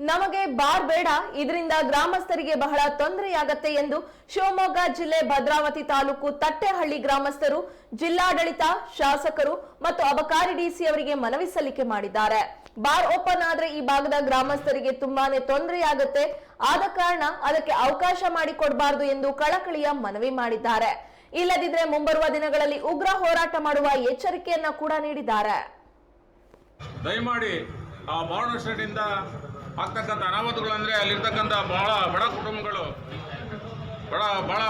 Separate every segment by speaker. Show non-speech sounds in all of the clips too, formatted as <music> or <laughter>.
Speaker 1: ನಮಗೆ ಬಾರ್ ಬೇಡ, ಇದರಿಂದ ಗ್ರಾಮಸ್ಥರಿಗೆ ಬಹಳ ತೊಂದರೆಯಾಗತ್ತೆ ಎಂದು ಶಿವಮೊಗ್ಗ ಜಿಲ್ಲೆ ಭದ್ರಾವತಿ ತಾಲೂಕು ತಟ್ಟೆಹಳ್ಳಿ ಗ್ರಾಮಸ್ಥರು, ಜಿಲ್ಲಾಡಳಿತ, ಶಾಸಕರು ಮತ್ತು ಅಬಕಾರಿ ಡಿಸಿ ಅವರಿಗೆ ಮನವಿ ಸಲ್ಲಿಕೆ ಮಾಡಿದ್ದಾರೆ. ಬಾರ್ ಓಪನ್ ಆದ್ರೆ ಈ ಭಾಗದ ಗ್ರಾಮಸ್ಥರಿಗೆ ತುಂಬಾನೇ ತೊಂದರೆಯಾಗುತ್ತೆ. ಆದ ಕಾರಣ ಅದಕ್ಕೆ ಅವಕಾಶ ಮಾಡಿಕೊಡಬಾರದು ಎಂದು ಕಳಕಳಿಯ ಮನವಿ ಮಾಡಿದ್ದಾರೆ. ಇಲ್ಲದಿದ್ರೆ ಮುಂಬರುವ ದಿನಗಳಲ್ಲಿ ಉಗ್ರ ಹೋರಾಟ ಮಾಡುವ ಎಚ್ಚರಿಕೆಯನ್ನ ಕೂಡ ನೀಡಿದ್ದಾರೆ.
Speaker 2: ದಯಮಾಡಿ ಆ ಸ್ಟೇಟಿಂದ ಆಗ್ತಕ್ಕಂಥ ಅನಾಹುತಗಳಂದರೆ ಅಲ್ಲಿರ್ತಕ್ಕಂಥ ಬಹಳ ಬಡ ಕುಟುಂಬಗಳು, ಬಡ ಭಾಳ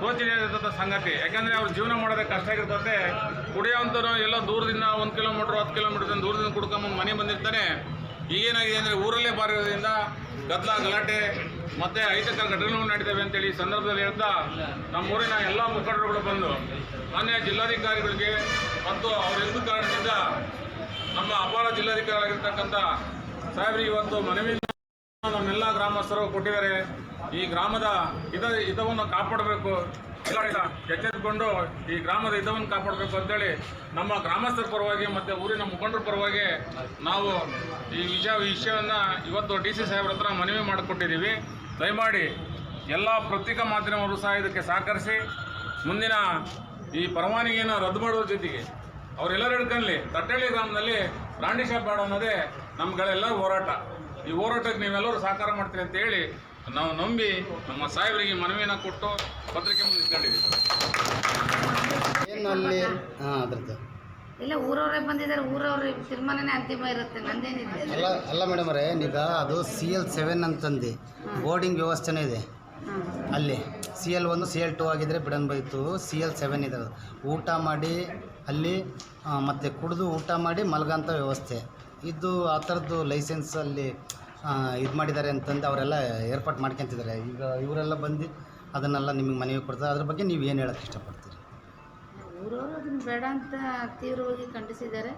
Speaker 2: ಶೋಚನೀಯವಾದಂಥ ಸಂಗತಿ. ಯಾಕಂದರೆ ಅವ್ರು ಜೀವನ ಮಾಡೋದಕ್ಕೆ ಕಷ್ಟ ಆಗಿರ್ತದೆ. ಕುಡಿಯೋವಂಥವ್ರು ಎಲ್ಲ ದೂರದಿಂದ ಒಂದು ಕಿಲೋಮೀಟ್ರ್, ಹತ್ತು ಕಿಲೋಮೀಟ್ರ್ ದೂರದಿಂದ ಕುಡ್ಕೊಂಬಂದು ಮನೆ ಬಂದಿರ್ತಾನೆ ಈಗೇನಾಗಿದೆ ಅಂದರೆ ಊರಲ್ಲೇ ಬಾರಿರೋದ್ರಿಂದ ಗದ್ದಲ, ಗಲಾಟೆ, ಮತ್ತು ಅಹಿತಕರ ಘಟನೆಗಳು ನಡೀತವೆ ಅಂತೇಳಿ ಈ ಸಂದರ್ಭದಲ್ಲಿ ಹೇಳ್ತಾ ನಮ್ಮ ಊರಿನ ಎಲ್ಲ ಮುಖಂಡರುಗಳು ಬಂದು, ಮಾನ್ಯ ಜಿಲ್ಲಾಧಿಕಾರಿಗಳಿಗೆ ಮತ್ತು ಅವರೆಂದು ಕಾರಣದಿಂದ ನಮ್ಮ ಅಪಾರ ಜಿಲ್ಲಾಧಿಕಾರಿಯಾಗಿರ್ತಕ್ಕಂಥ ಸಾಹೇಬ್ರಿಗೆ ಇವತ್ತು ಮನವಿ ನಮ್ಮೆಲ್ಲ ಗ್ರಾಮಸ್ಥರು ಕೊಟ್ಟಿದ್ದಾರೆ. ಈ ಗ್ರಾಮದ ಹಿತ, ಹಿತವನ್ನು ಕಾಪಾಡಬೇಕು. ಎಲ್ಲ ಎಚ್ಚೆತ್ತುಕೊಂಡು ಈ ಗ್ರಾಮದ ಹಿತವನ್ನು ಕಾಪಾಡಬೇಕು ಅಂತೇಳಿ ನಮ್ಮ ಗ್ರಾಮಸ್ಥರ ಪರವಾಗಿ ಮತ್ತು ಊರಿನ ಮುಖಂಡರ ಪರವಾಗಿ ನಾವು ಈ ವಿಷಯ ವಿಷಯವನ್ನು ಇವತ್ತು ಡಿ ಸಿ ಸಾಹೇಬ್ರ ಹತ್ರ ಮನವಿ ಮಾಡಿಕೊಟ್ಟಿದ್ದೀವಿ. ದಯಮಾಡಿ ಎಲ್ಲ ಪತ್ರಿಕಾ ಮಾಧ್ಯಮವರು ಸಹ ಇದಕ್ಕೆ ಸಹಕರಿಸಿ ಮುಂದಿನ ಈ ಪರವಾನಗಿಯನ್ನು ರದ್ದು ಮಾಡೋದ್ರ ಜೊತೆಗೆ ಅವರೆಲ್ಲರೂ ಹಿಡ್ಕೊಳ್ಳಿ ತಟ್ಟಳ್ಳಿ ಗ್ರಾಮದಲ್ಲಿ ರಾಂಡಿ ಶಾಪ್ ಬೇಡ ಅನ್ನೋದೇ ನಮ್ಗಳೆಲ್ಲ ಹೋರಾಟ. ಈ ಹೋರಾಟಕ್ಕೆ ನೀವೆಲ್ಲರೂ ಸಹಕಾರ ಮಾಡ್ತೀರಿ ಅಂತ ಹೇಳಿ ನಾವು ನಂಬಿ ನಮ್ಮ ಸಾಹೇಬರಿಗೆ ಮನವಿಯನ್ನು ಕೊಟ್ಟು ಪತ್ರಿಕೆ ಮುಂದೆ ನಿಂತ್ಕೊಂಡಿದ್ದೀವಿ.
Speaker 3: ಏನು ಅಲ್ಲಿ ಹಾಂ ಅದ್ರದ್ದು.
Speaker 4: ಇಲ್ಲ ಊರವರೇ ಬಂದಿದ್ದಾರೆ. ಊರವ್ರ ತೀರ್ಮಾನನೇ ಅಂತಿಮ ಇರುತ್ತೆ. ನಂದೇನಿದೆ?
Speaker 3: ಅಲ್ಲ ಅಲ್ಲ ಮೇಡಮ್ ಅವರೇ ನೀವು ಅದು ಸಿ ಎಲ್ ಸೆವೆನ್ ಅಂತಂದು. ಬೋರ್ಡಿಂಗ್ ವ್ಯವಸ್ಥೆನೇ ಇದೆ. ಅಲ್ಲಿ ಸಿ ಎಲ್ ಒಂದು ಸಿ ಎಲ್ ಟು ಆಗಿದ್ರೆ ಬಿಡನ್ ಬೈತು ಸಿ ಎಲ್ ಸೆವೆನ್ ಇದೆ ಊಟ ಮಾಡಿ ಅಲ್ಲಿ ಮತ್ತು ಕುಡಿದು ಊಟ ಮಾಡಿ ಮಲಗಂಥ ವ್ಯವಸ್ಥೆ. ಇದು ಆ ಥರದ್ದು ಲೈಸೆನ್ಸ್ ಅಲ್ಲಿ ಇದು ಮಾಡಿದ್ದಾರೆ ಅಂತಂದು ಅವರೆಲ್ಲ ಏರ್ಪಾಟ್ ಮಾಡ್ಕೊತಿದ್ದಾರೆ. ಈಗ ಇವರೆಲ್ಲ ಬಂದು ಅದನ್ನೆಲ್ಲ ನಿಮಗೆ ಮನವಿ ಕೊಡ್ತಾರೆ. ಅದ್ರ ಬಗ್ಗೆ ನೀವು ಏನು ಹೇಳೋಕ್ಕೆ ಇಷ್ಟಪಡ್ತೀರಿ?
Speaker 4: ಊರವರು ಅದನ್ನು ಬೇಡ ಅಂತ ತೀವ್ರವಾಗಿ ಖಂಡಿಸಿದ್ದಾರೆ.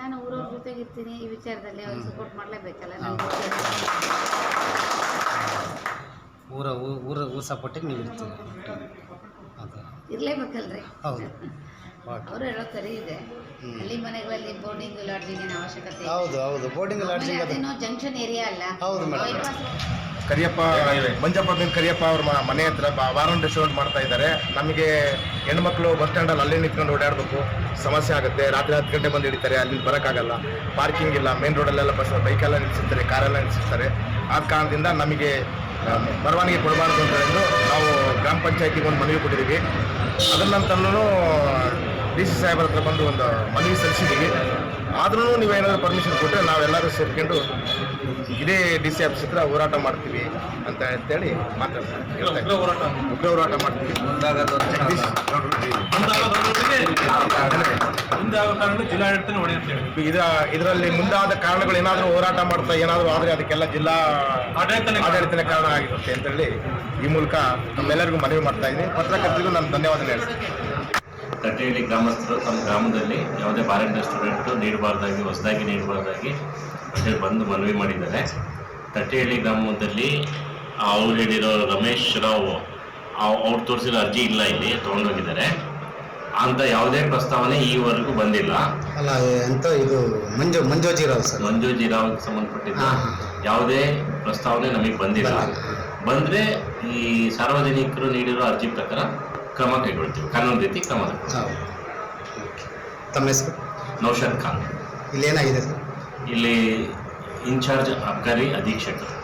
Speaker 4: ನಾನು ಊರವ್ರ ಜೊತೆಗಿರ್ತೀನಿ. ಈ ವಿಚಾರದಲ್ಲಿ ಅವ್ರಿಗೆ ಸಪೋರ್ಟ್ ಮಾಡಲೇಬೇಕಲ್ಲ?
Speaker 3: ಸಪೋರ್ಟಿಗೆ ನೀವು ಇರ್ತೀರಿ. ಅದು
Speaker 4: ಇರಲೇಬೇಕಲ್ರಿ.
Speaker 3: ಹೌದು. <laughs>
Speaker 4: ಅವರು ಹೇಳೋ ಸರಿ ಇದೆ. ಹಳ್ಳಿ ಮನೆಗಳಲ್ಲಿ ಬೋರ್ಡಿಂಗ್ ಲಾಡ್ಜಿಂಗ್ ಏನು ಅವಶ್ಯಕತೆ.
Speaker 3: ಹೌದು ಹೌದು. ಬೋರ್ಡಿಂಗ್
Speaker 4: ಆಮೇಲೆ
Speaker 3: ಲಾಡ್ಜಿಂಗ್ ಅದು
Speaker 4: ಅದೇನೋ ಜಂಕ್ಷನ್ ಏರಿಯಾ ಅಲ್ಲ.
Speaker 3: ಹೌದು ಮೇಡಮ್.
Speaker 5: ಕರಿಯಪ್ಪ ಮಂಜಪ್ಪ ಬಿನ್ ಕರಿಯಪ್ಪ ಅವ್ರ ಮ- ಮನೆ ಹತ್ರ ಬಾ- ಬಾರ್ ರೆಸ್ಟೋರೆಂಟ್ ಮಾಡ್ತಾ ಇದ್ದಾರೆ. ನಮಗೆ ಹೆಣ್ಮಕ್ಳು ಬಸ್ ಸ್ಟ್ಯಾಂಡಲ್ಲಿ ಅಲ್ಲೇ ನಿಂತ್ಕೊಂಡು ಓಡಾಡಬೇಕು. ಸಮಸ್ಯೆ ಆಗುತ್ತೆ. ರಾತ್ರಿ ಹತ್ತು ಗಂಟೆ ಬಂದು ಹಿಡಿತಾರೆ. ಅಲ್ಲಿ ಬರೋಕ್ಕಾಗಲ್ಲ. ಪಾರ್ಕಿಂಗ್ ಇಲ್ಲ. ಮೇನ್ ರೋಡಲ್ಲೆಲ್ಲ ಬಸ್ ಬೈಕೆಲ್ಲ ನಿಲ್ಲಿಸಿರ್ತಾರೆ ಕಾರೆಲ್ಲ ನಿಲ್ಲಿಸಿರ್ತಾರೆ ಆದ ಕಾರಣದಿಂದ ನಮಗೆ ಆ, ಪರವಾನಗಿ ಕೊಡಬಾರ್ದು ಅಂತ ಹೇಳಿದ್ರು ನಾವು ಗ್ರಾಮ ಪಂಚಾಯತಿಗೆ ಒಂದು ಮನವಿ ಕೊಟ್ಟಿದ್ದೀವಿ ಅದರ ನಂತರನೂ ಡಿ ಸಿ ಸಾಹೇಬ್ರ ಹತ್ರ ಬಂದು ಒಂದು ಮನವಿ ಸಲ್ಲಿಸಿದ್ದೀವಿ ಆದ್ರೂ ನೀವೇನಾದರೂ ಪರ್ಮಿಷನ್ ಕೊಟ್ಟರೆ ನಾವೆಲ್ಲರೂ ಸೇರ್ಕೊಂಡು ಇದೇ ಡಿ ಸಿ ಆಫೀಸ್ ಹತ್ರ ಹೋರಾಟ ಮಾಡ್ತೀವಿ ಅಂತ ಅಂತೇಳಿ ಮಾತಾಡ್ತಾರೆ.
Speaker 2: ಹೋರಾಟ
Speaker 5: ಉಗ್ರ ಹೋರಾಟ ಮಾಡ್ತೀವಿ
Speaker 2: ಕಾರಣ ಜಿಲ್ಲಾಡಳಿತನ ಹೊಣೆ ಅಂತ
Speaker 5: ಇದ ಇದರಲ್ಲಿ ಮುಂದಾದ ಕಾರಣಗಳು ಏನಾದರೂ ಹೋರಾಟ ಮಾಡ್ತಾ ಏನಾದರೂ ಆದರೆ ಅದಕ್ಕೆಲ್ಲ ಜಿಲ್ಲಾ
Speaker 2: ಆಡಳಿತನೇ ಕಾರಣ.
Speaker 5: ಆಗಿರುತ್ತೆ ಕಾರಣ ಆಗಿರುತ್ತೆ ಅಂತೇಳಿ ಈ ಮೂಲಕ ನಮ್ಮೆಲ್ಲರಿಗೂ ಮನವಿ ಮಾಡ್ತಾ ಇದ್ದೀನಿ. ಪತ್ರಕರ್ತರಿಗೂ ನಾನು ಧನ್ಯವಾದ ಹೇಳ್ತೀನಿ.
Speaker 6: ತಟ್ಟೆಹಳ್ಳಿ ಗ್ರಾಮಸ್ಥರು ತಮ್ಮ ಗ್ರಾಮದಲ್ಲಿ ಯಾವುದೇ ಫಾರಿನ್ ರೆಸ್ಟೋರೆಂಟ್ ನೀಡಬಾರ್ದಾಗಿ ಹೊಸದಾಗಿ ನೀಡಬಾರ್ದಾಗಿ ಅಂತೇಳಿ ಬಂದು ಮನವಿ ಮಾಡಿದ್ದಾರೆ. ತಟ್ಟೆಹಳ್ಳಿ ಗ್ರಾಮದಲ್ಲಿ ಅವ್ರು ಹೇಳಿರೋ ರಮೇಶ್ ರಾವ್ ಅವ್- ಅವ್ರು ತೋರಿಸಿರೋ ಅರ್ಜಿ ಇಲ್ಲ ಇಲ್ಲಿ ತೊಗೊಂಡೋಗಿದ್ದಾರೆ. ಅಂತ ಯಾವುದೇ ಪ್ರಸ್ತಾವನೆ ಈವರೆಗೂ ಬಂದಿಲ್ಲ.
Speaker 3: ಅಲ್ಲ ಅಂತ ಇದು ಮಂಜು ಮಂಜೋಜಿರಾವ್ ಸರ್.
Speaker 6: ಮಂಜೋಜಿರಾವ್ ಸಂಬಂಧಪಟ್ಟಿದ್ದ. ಯಾವುದೇ ಪ್ರಸ್ತಾವನೆ ನಮಗೆ ಬಂದಿಲ್ಲ. ಬಂದರೆ ಈ ಸಾರ್ವಜನಿಕರು ನೀಡಿರೋ ಅರ್ಜಿ ಪ್ರಕಾರ ಕ್ರಮ ಕೈಗೊಳ್ತೀವಿ. ಕಾನೂನು ರೀತಿ ಕ್ರಮ
Speaker 3: ತಮ್ಮ ಹೆಸರು?
Speaker 6: ನೌಶಾದ್ ಖಾನ್.
Speaker 3: ಇಲ್ಲಿ ಏನಾಗಿದೆ ಸರ್?
Speaker 6: ಇಲ್ಲಿ ಇನ್ಚಾರ್ಜ್ ಅಬ್ಕಾರಿ ಅಧೀಕ್ಷಕರು.